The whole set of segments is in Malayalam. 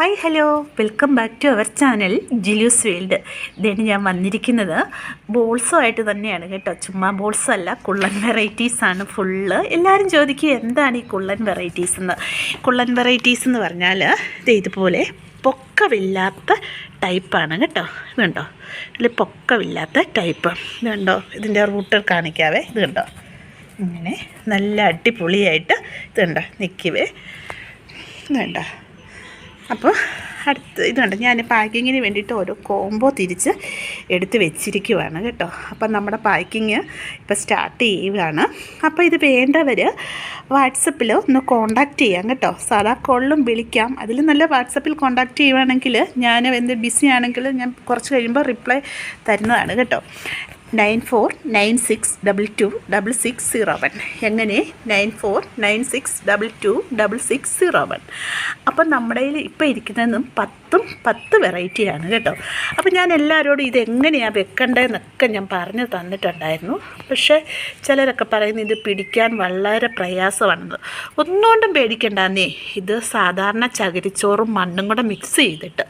Hi hello. Welcome back to our channel Jilu's world ഇതാണ് ഞാൻ വന്നിരിക്കുന്നത്. ബോൾസോ ആയിട്ട് തന്നെയാണ് കേട്ടോ. ചുമ്മാ ബോൾസ് അല്ല കുള്ളൻ വെറൈറ്റീസാണ് ഫുള്ള്. എല്ലാവരും ചോദിക്കുക എന്താണ് ഈ കുള്ളൻ വെറൈറ്റീസ് എന്ന്? കുള്ളൻ വെറൈറ്റീസ് എന്ന് പറഞ്ഞാൽ ഇത് ഇതുപോലെ പൊക്കമില്ലാത്ത ടൈപ്പാണ് കേട്ടോ. ഇത് കണ്ടോ? ഇതിൽ പൊക്കമില്ലാത്ത ടൈപ്പ് ഇത് കണ്ടോ? ഇതിന്റെ റൂട്ട് കാണിക്കാവേ. ഇത് കണ്ടോ? ഇങ്ങനെ നല്ല അടിപൊളിയായിട്ട് ഇത് കണ്ടോ? നിൽക്കുവേ ഇത് കണ്ടോ? അപ്പോൾ അടുത്ത് ഇതുണ്ട് ഞാൻ പാക്കിങ്ങിന് വേണ്ടിയിട്ട് ഓരോ കോംബോ തിരിച്ച് എടുത്ത് വെച്ചിരിക്കുവാണ് കേട്ടോ. അപ്പം നമ്മുടെ പാക്കിങ് ഇപ്പോൾ സ്റ്റാർട്ട് ചെയ്യുകയാണ്. അപ്പോൾ ഇത് വേണ്ടവർ വാട്സപ്പിൽ ഒന്ന് കോണ്ടാക്റ്റ് ചെയ്യാം കേട്ടോ. സാധാ കോളിലും വിളിക്കാം. അതിൽ നല്ല വാട്സപ്പിൽ കോണ്ടാക്റ്റ് ചെയ്യുവാണെങ്കിൽ ഞാൻ എന്ത് ബിസി ആണെങ്കിൽ ഞാൻ കുറച്ച് കഴിയുമ്പോൾ റിപ്ലൈ തരുന്നതാണ് കേട്ടോ. Nine four nine six double two double six zero one. എങ്ങനെ? Nine four nine six double two double six zero one. അപ്പം നമ്മുടെ കയ്യിൽ ഇപ്പോൾ ഇരിക്കുന്നതും പത്തും പത്ത് വെറൈറ്റിയാണ് കേട്ടോ. അപ്പം ഞാൻ എല്ലാവരോടും ഇത് എങ്ങനെയാണ് വെക്കേണ്ടതെന്നൊക്കെ ഞാൻ പറഞ്ഞു തന്നിട്ടുണ്ടായിരുന്നു. പക്ഷേ ചിലരൊക്കെ പറയുന്നത് ഇത് പിടിക്കാൻ വളരെ പ്രയാസമാണെന്ന്. ഒന്നുകൊണ്ടും പേടിക്കണ്ടെന്നേ. ഇത് സാധാരണ ചകിരിച്ചോറും മണ്ണും കൂടെ മിക്സ് ചെയ്തിട്ട്.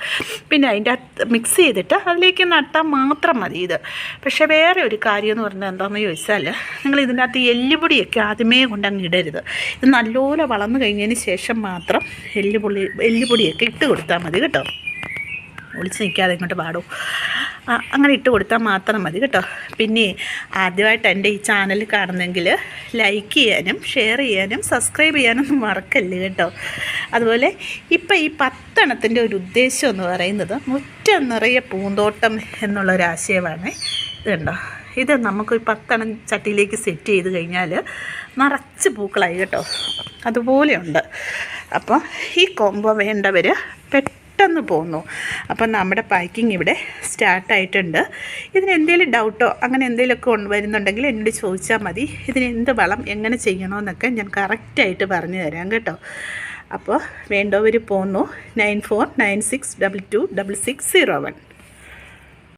പിന്നെ അതിന്റെ മിക്സ് ചെയ്തിട്ട് അതിലേക്ക് നട്ടാൽ മാത്രം മതി ഇത്. പക്ഷേ വേറെ ഒരു കാര്യം എന്ന് പറഞ്ഞാൽ എന്താണെന്ന് ചോദിച്ചാൽ നിങ്ങൾ ഇതിനകത്ത് എല്ലുപൊടിയൊക്കെ ആദ്യമേ കൊണ്ടങ്ങ് ഇടരുത്. ഇത് നല്ലപോലെ വളർന്നു കഴിഞ്ഞതിന് ശേഷം മാത്രം എല്ലുപൊടി എല്ലുപൊടിയൊക്കെ ഇട്ട് കൊടുത്താൽ മതി കേട്ടോ. ഒളിച്ച് നിൽക്കാതെ ഇങ്ങോട്ട് പാടും. അങ്ങനെ ഇട്ട് കൊടുത്താൽ മാത്രം മതി കേട്ടോ. പിന്നെ ആദ്യമായിട്ട് എന്റെ ഈ ചാനൽ കാണുന്നെങ്കിൽ ലൈക്ക് ചെയ്യാനും ഷെയർ ചെയ്യാനും സബ്സ്ക്രൈബ് ചെയ്യാനൊന്നും മറക്കല്ല് കേട്ടോ. അതുപോലെ ഇപ്പം ഈ പത്തെണ്ണത്തിന്റെ ഒരു ഉദ്ദേശം എന്ന് പറയുന്നത് മുറ്റം നിറയെ പൂന്തോട്ടം എന്നുള്ളൊരാശയമാണ്. ഇത് കണ്ടോ ഇത് നമുക്ക് പത്തെണ്ണം ചട്ടിയിലേക്ക് സെറ്റ് ചെയ്ത് കഴിഞ്ഞാൽ നിറച്ച് പൂക്കളായി കേട്ടോ. അതുപോലെയുണ്ട്. അപ്പോൾ ഈ കോംബോ വേണ്ടവർ പെട്ടെന്ന് പോന്നു. അപ്പം നമ്മുടെ പാക്കിംഗ് ഇവിടെ സ്റ്റാർട്ടായിട്ടുണ്ട് ഇതിന് എന്തെങ്കിലും ഡൗട്ടോ അങ്ങനെ എന്തെങ്കിലുമൊക്കെ വരുന്നുണ്ടെങ്കിൽ എന്നോട് ചോദിച്ചാൽ മതി. ഇതിന് എന്ത് വളം എങ്ങനെ ചെയ്യണമെന്നൊക്കെ ഞാൻ കറക്റ്റായിട്ട് പറഞ്ഞു തരാം കേട്ടോ. അപ്പോൾ വേണ്ടവർ പോന്നു. Nine four nine six double two double six zero one.